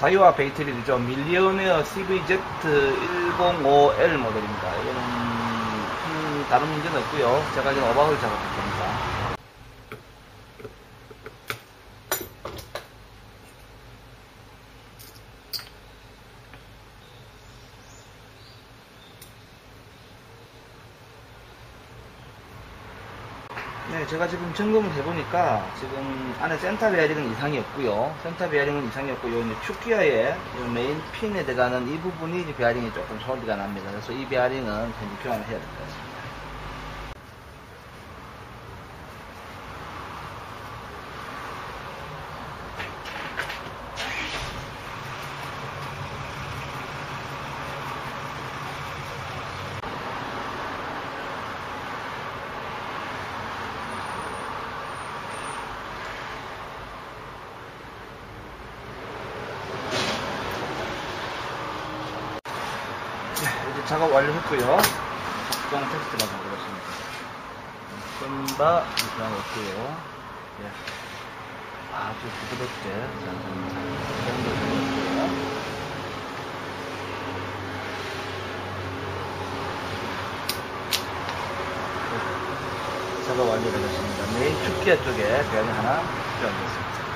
다이와 베이트릴이죠. 밀리오네어 CVZ105L 모델입니다. 이거는 큰 다른 문제는 없고요. 제가 지금 어박을 작업할 겁니다. 네, 제가 지금 점검을 해보니까 지금 안에 센터 베어링은 이상이 없고요. 센터 베어링은 이상이 없고 요 축기어의 요 메인 핀에 들어가는 이 부분이 베어링이 조금 소리가 납니다. 그래서 이 베어링은 현재 교환을 해야 될 것 같습니다. 네, 이제 작업 완료했고요. 작동 테스트가 나오겠습니다. 끈바 이상 없고요. 예. 아주 부드럽게 되었고요. 작업 완료되었습니다. 메인 축기어 쪽에 변이 하나 필요하겠습니다.